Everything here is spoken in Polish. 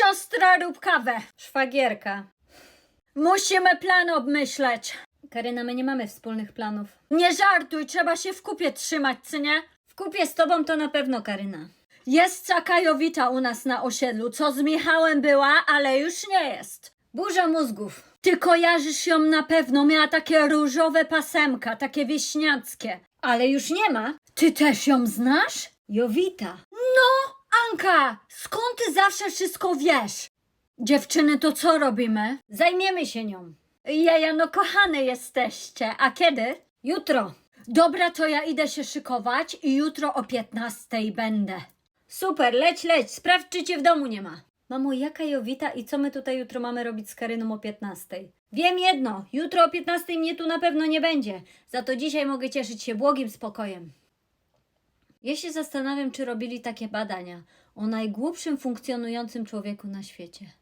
Siostra, rób kawę. Szwagierka. Musimy plan obmyśleć. Karyna, my nie mamy wspólnych planów. Nie żartuj, trzeba się w kupie trzymać, czy nie? W kupie z tobą to na pewno, Karyna. Jest Czakajowita u nas na osiedlu, co z Michałem była, ale już nie jest. Burza mózgów. Ty kojarzysz ją na pewno, miała takie różowe pasemka, takie wieśniackie. Ale już nie ma. Ty też ją znasz? Jowita. No, Anka, skąd ty zawsze wszystko wiesz? Dziewczyny, to co robimy? Zajmiemy się nią. Jeja, no kochane jesteście. A kiedy? Jutro. Dobra, to ja idę się szykować i jutro o 15 będę. Super, leć, leć. Sprawdź, czy cię w domu nie ma. Mamo, jaka Jowita i co my tutaj jutro mamy robić z Karyną o 15? Wiem jedno, jutro o 15 mnie tu na pewno nie będzie. Za to dzisiaj mogę cieszyć się błogim spokojem. Ja się zastanawiam, czy robili takie badania o najgłupszym funkcjonującym człowieku na świecie.